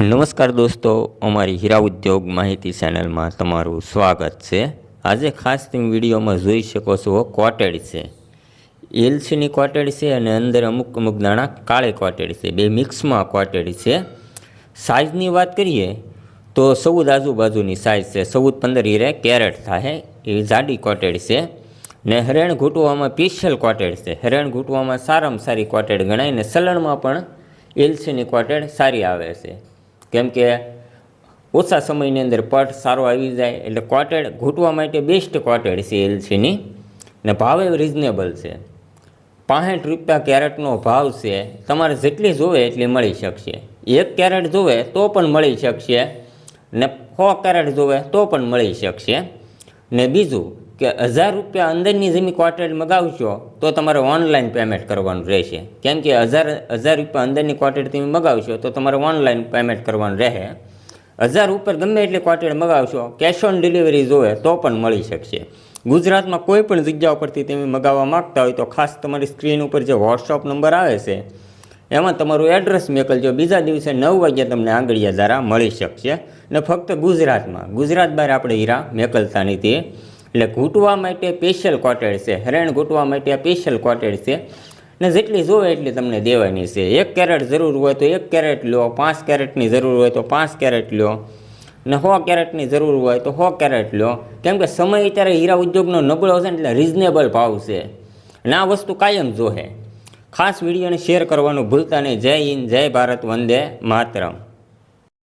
નમસ્કાર દોસ્તો, અમારી હીરા ઉદ્યોગ માહિતી ચેનલમાં તમારું સ્વાગત છે. આજે ખાસ તમે વિડીયોમાં જોઈ શકો છો કોટેડ છે. એલસીની કોટેડ છે અને અંદર અમુક અમુક દાણા કાળી કોટેડ છે. બે મિક્સમાં કોટેડ છે. સાઇઝની વાત કરીએ તો ચૌદ આજુબાજુની સાઇઝ છે. ચૌદ પંદર હીરે કેરેટ થાય એવી જાડી કોટેડ છે. ને હરેણ ઘૂંટવામાં સ્પેશિયલ કોટેડ છે. હરેણ ઘૂંટવામાં સારામાં સારી કોટેડ ગણાય ને સલણમાં પણ એલસીની કોટેડ સારી આવે છે. કેમ કે ઓછા સમયની અંદર પટ સારો આવી જાય એટલે કોટેડ ઘૂંટવા માટે બેસ્ટ કોટેડ છે એલસીની ને ભાવે રિઝનેબલ છે. પાંસઠ રૂપિયા કેરેટનો ભાવ છે, તમારે જેટલી જોવે એટલી મળી શકશે. એક કેરેટ જોવે તો પણ મળી શકશે ને સો કેરેટ જોવે તો પણ મળી શકશે. ને બીજું કે હજાર રૂપિયા અંદરની જમી ક્વાર્ટર મગાવશો, તો તમારે ઓનલાઈન પેમેન્ટ કરવાનું રહેશે. કેમ કે હજાર હજાર રૂપિયા અંદરની ક્વાર્ટર તમે મગાવશો, તો તમારે ઓનલાઈન પેમેન્ટ કરવાનું રહે. હજાર ઉપર ગમે એટલી ક્વાર્ટર મગાવશો કેશ ઓન ડિલિવરી જોવે તો પણ મળી શકશે. ગુજરાતમાં કોઈ પણ જગ્યા ઉપરથી તમે મગાવવા માગતા હોય તો ખાસ તમારી સ્ક્રીન ઉપર જે વોટ્સઅપ નંબર આવે છે, એમાં તમારું એડ્રેસ મોકલજો. બીજા દિવસે નવ વાગ્યા તમને આંગળીયા દ્વારા મળી શકશે. ને ફક્ત ગુજરાતમાં, ગુજરાત બહાર આપણે હીરા મેકલતા નથી. એટલે ઘૂંટવા માટે સ્પેશિયલ કોટેડ છે, હેરણ ઘૂંટવા માટે સ્પેશિયલ કોટેડ છે. ને જેટલી જોવે એટલી તમને દેવાની છે. એક કેરેટ જરૂર હોય તો એક કેરેટ લો, પાંચ કેરેટની જરૂર હોય તો પાંચ કેરેટ લો. ને સો કેરેટની જરૂર હોય તો સો કેરેટ લો. કેમ કે સમય અત્યારે હીરા ઉદ્યોગનો નબળો છે ને એટલે રિઝનેબલ ભાવ છે. અને આ વસ્તુ કાયમ જોહે. ખાસ વિડીયોને શેર કરવાનું ભૂલતા નહીં. જય હિન્દ, જય ભારત, વંદે માતરમ.